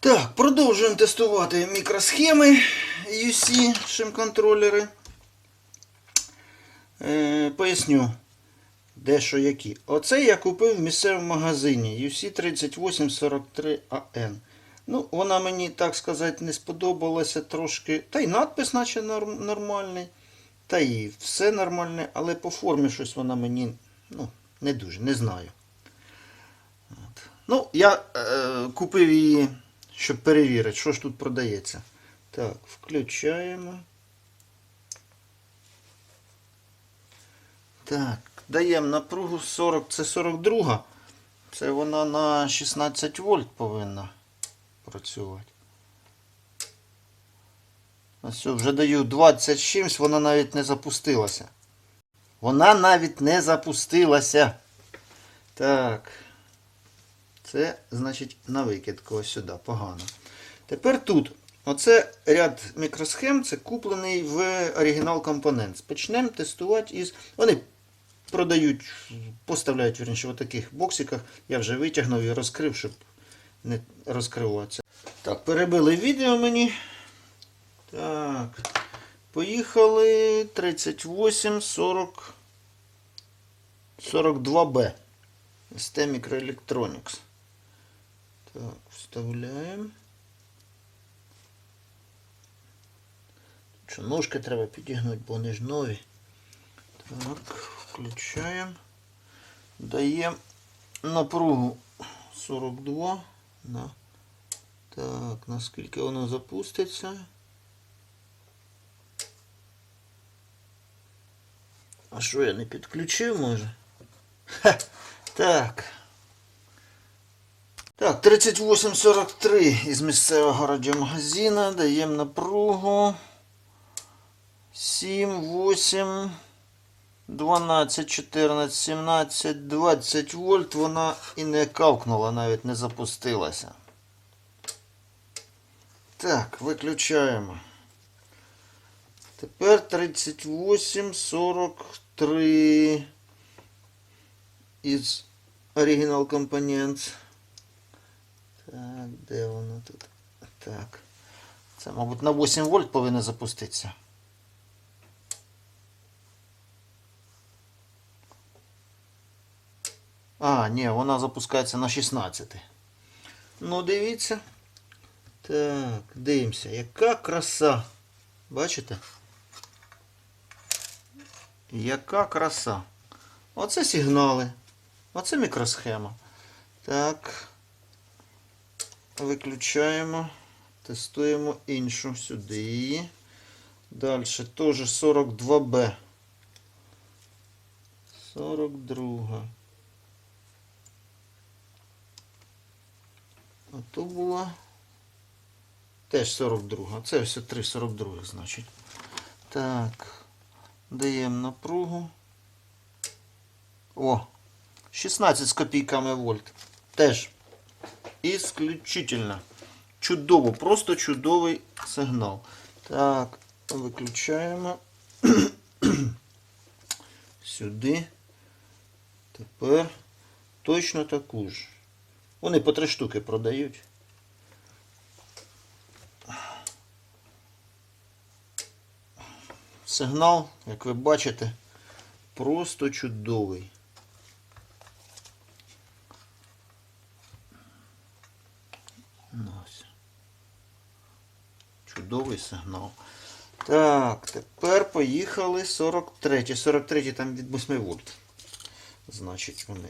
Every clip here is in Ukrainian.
Так, продовжуємо тестувати мікросхеми UC шим-контролери. Е, поясню, де що які. Оце я купив в місцевому магазині UC 3843AN. Ну, вона мені, так сказати, не сподобалася трошки. Та й надпис, наче норм- нормальний. Та і все нормальне, але по формі щось вона мені ну, не дуже, не знаю. От. Ну, я е, купив її, щоб перевірити, що ж тут продається. Так, включаємо. Так, даємо напругу 40, це 42. Це вона на 16 вольт повинна працювати. Ось вже даю 20 з чимсь, вона навіть не запустилася. Вона навіть не запустилася. Так. Це, значить, на викидку ось сюди, погано. Тепер тут. Оце ряд мікросхем, це куплений в оригінал компонент. Почнемо тестувати із. Вони продають, поставляють вірніше, в таких боксиках. Я вже витягнув і розкрив, щоб не розкриватися. Так, перебили відео мені. Так. Поїхали 38 40 42B. ST Microelectronics. Так, вставляємо. Що, ножки треба підігнути, бо вони ж нові. Так, включаємо. Даємо напругу 42 на. Так, наскільки воно запуститься. А що я не підключив, може? Ха, так. Так, 3843 із місцевого радіомагазина. Даємо напругу. 7, 8, 12, 14, 17, 20 вольт. Вона і не кавкнула, навіть не запустилася. Так, виключаємо. Тепер 38, 43 із Original Components. Так, де воно тут? Так. Це, мабуть, на 8 вольт повинно запуститися. А, ні, вона запускається на 16. Ну, дивіться. Так, дивимося. Яка краса. Бачите? Яка краса. Оце сигнали. Оце мікросхема. Так. Виключаємо. Тестуємо іншу сюди її. Далі теж 42B. 42. А то була теж 42. Це все 3 42, значить. Так. Даємо напругу. О! 16 з копійками вольт. Теж. Ісключительно. Чудово, просто чудовий сигнал. Так, виключаємо. Сюди. Тепер точно таку ж. Вони по три штуки продають. Сигнал, як ви бачите, просто чудовий. Ось. Чудовий сигнал. Так, тепер поїхали 43. 43 там від 8 вольт. Значить, вони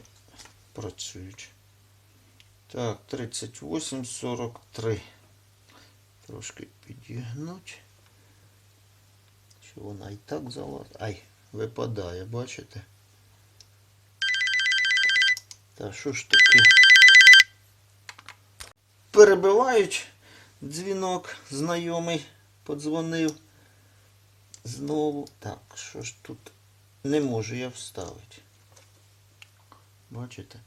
працюють. Так, 38, 43. Трошки підігнуть. Що вона і так залазить? Ай, випадає, бачите? Та що ж таке? Перебивають дзвінок, знайомий подзвонив. Знову. Так, що ж тут? Не можу я вставити. Бачите?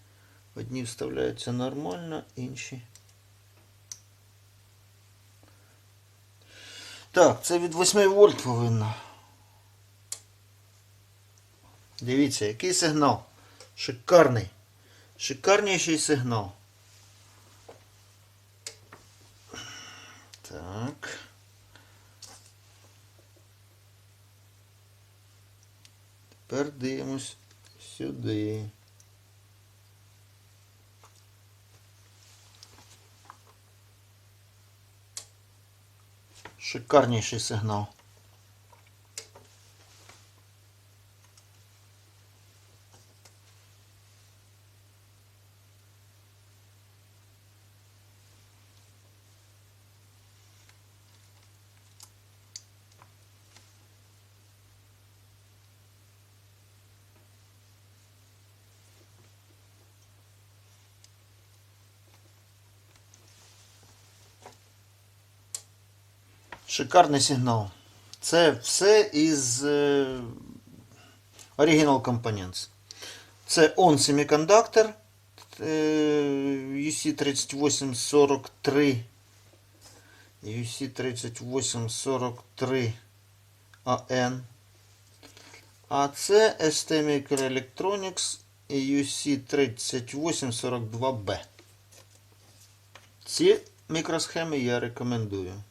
Одні вставляються нормально, інші. Так, це від 8 вольт повинно. Дивіться, який сигнал. Шикарний. Шикарніший сигнал. Тепер дивимось сюди. Шикарніший сигнал. Шикарний сигнал. Це все із е, Original Components. Це ON Semiconductor е, UC3843. UC3843 AN. А це ST Microelectronics UC3842B. Ці мікросхеми я рекомендую.